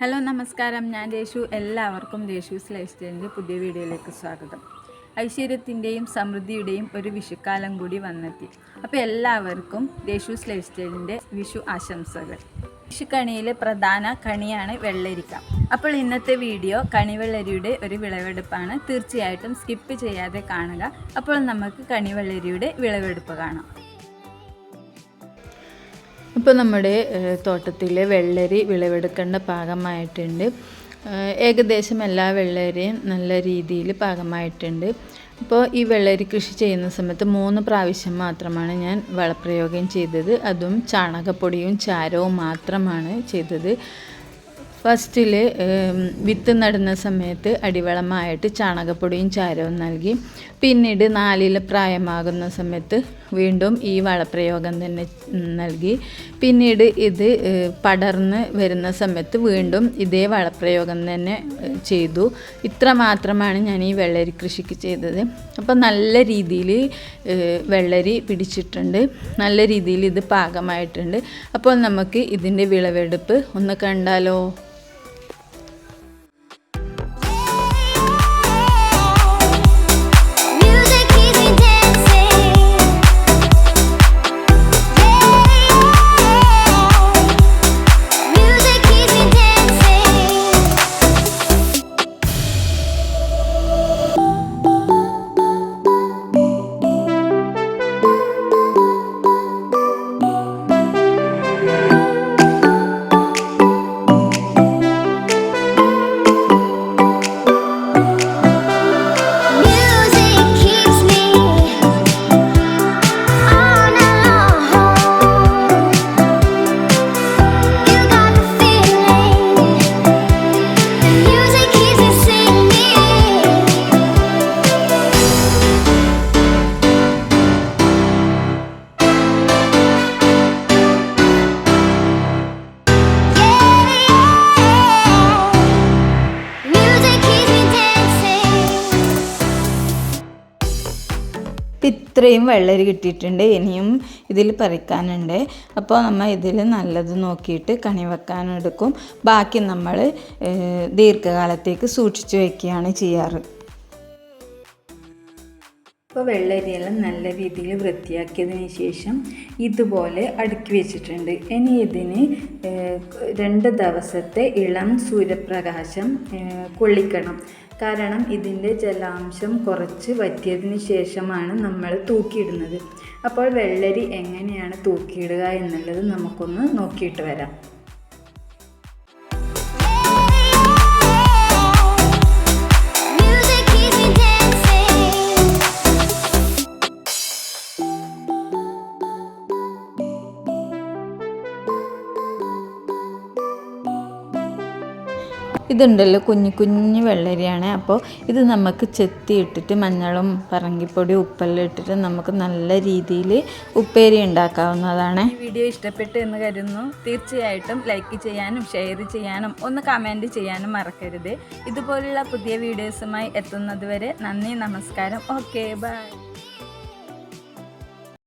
Hello നമസ്കാരം. ഞാൻ ദേഷു എല്ലാവർക്കും ദേശുസ് ലൈഫ് സ്റ്റൈലിന്റെ പുതിയ വീഡിയോയിലേക്ക് സ്വാഗതം. ഐശ്വര്യത്തിന്റെയും സമൃദ്ധിയുടെയും ഒരു വിഷുക്കാലം കൂടി വന്നെത്തി. അപ്പോൾ എല്ലാവർക്കും ദേശുസ് ലൈഫ് സ്റ്റൈലിന്റെ വിഷു ആശംസകൾ. വിഷുക്കണിയിലെ പ്രധാന കണിയാണ് വെള്ളരിക്ക. അപ്പോൾ ഇന്നത്തെ വീഡിയോ കണിവെള്ളരിയുടെ ഒരു വിളവെടുപ്പാണ്. തീർച്ചയായിട്ടും സ്കിപ്പ് ചെയ്യാതെ കാണുക. അപ്പോൾ നമുക്ക് കണിവെള്ളരിയുടെ വിളവെടുപ്പ് കാണാം. ഇപ്പോൾ നമ്മുടെ തോട്ടത്തിലെ വെള്ളരി വിളവെടുക്കേണ്ട പാകമായിട്ടുണ്ട്. ഏകദേശം എല്ലാ വെള്ളരിയും നല്ല രീതിയിൽ പാകമായിട്ടുണ്ട്. ഇപ്പോൾ ഈ വെള്ളരി കൃഷി ചെയ്യുന്ന സമയത്ത് മൂന്ന് പ്രാവശ്യം മാത്രമാണ് ഞാൻ വളപ്രയോഗം ചെയ്തത്. അതും ചാണകപ്പൊടിയും ചാരവും മാത്രമാണ് ചെയ്തത്. ഫസ്റ്റിൽ വിത്ത് നടുന്ന സമയത്ത് അടിവളമായിട്ട് ചാണകപ്പൊടിയും ചാരവും നൽകി പിന്നീട് നാലിൽ പ്രായമാകുന്ന സമയത്ത് വീണ്ടും ഈ വളപ്രയോഗം തന്നെ നൽകി. പിന്നീട് ഇത് പടർന്ന് വരുന്ന സമയത്ത് വീണ്ടും ഇതേ വളപ്രയോഗം തന്നെ ചെയ്തു. ഇത്ര മാത്രമാണ് ഞാൻ ഈ വെള്ളരി കൃഷിക്ക് ചെയ്തത്. അപ്പോൾ നല്ല രീതിയിൽ വെള്ളരി പിടിച്ചിട്ടുണ്ട്. നല്ല രീതിയിൽ ഇത് പാകമായിട്ടുണ്ട്. അപ്പോൾ നമുക്ക് ഇതിന്റെ വിളവെടുപ്പ് ഒന്ന് കണ്ടാലോ? ഇത്രയും വെള്ളരി കിട്ടിയിട്ടുണ്ട്. ഇനിയും ഇതിൽ പറിക്കാനുണ്ട്. അപ്പോൾ നമ്മൾ ഇതിൽ നല്ലത് നോക്കിയിട്ട് കണി വെക്കാനെടുക്കും ബാക്കി നമ്മൾ ദീർഘകാലത്തേക്ക് സൂക്ഷിച്ചു വയ്ക്കുകയാണ് ചെയ്യാറ്. ഇപ്പോൾ വെള്ളരിയെല്ലാം നല്ല രീതിയിൽ വൃത്തിയാക്കിയതിന് ശേഷം ഇതുപോലെ അടുക്കി വെച്ചിട്ടുണ്ട്. ഇനി ഇതിന് രണ്ട് ദിവസത്തെ ഇളം സൂര്യപ്രകാശം കൊള്ളിക്കണം. കാരണം ഇതിന്റെ ജലാംശം കുറച്ച് വറ്റിയതിന് ശേഷമാണ് നമ്മൾ തൂക്കിയിടുന്നത്. അപ്പോൾ വെള്ളരി എങ്ങനെയാണ് തൂക്കിയിടുക എന്നുള്ളത് നമുക്കൊന്ന് നോക്കിയിട്ട് വരാം. ഇതുണ്ടല്ലോ കുഞ്ഞു കുഞ്ഞു വെള്ളരിയാണ്. അപ്പോൾ ഇത് നമുക്ക് ചെത്തി ഇട്ടിട്ട് മഞ്ഞളും പറങ്കിപ്പൊടി ഉപ്പെല്ലാം ഇട്ടിട്ട് നമുക്ക് നല്ല രീതിയിൽ ഉപ്പേരി ഉണ്ടാക്കാവുന്നതാണ്. വീഡിയോ ഇഷ്ടപ്പെട്ടു എന്ന് കരുതുന്നു. തീർച്ചയായിട്ടും ലൈക്ക് ചെയ്യാനും ഷെയർ ചെയ്യാനും ഒന്ന് കമന്റ് ചെയ്യാനും മറക്കരുത്. ഇതുപോലുള്ള പുതിയ വീഡിയോസുമായി എത്തുന്നത് വരെ നന്ദി നമസ്കാരം. Okay bye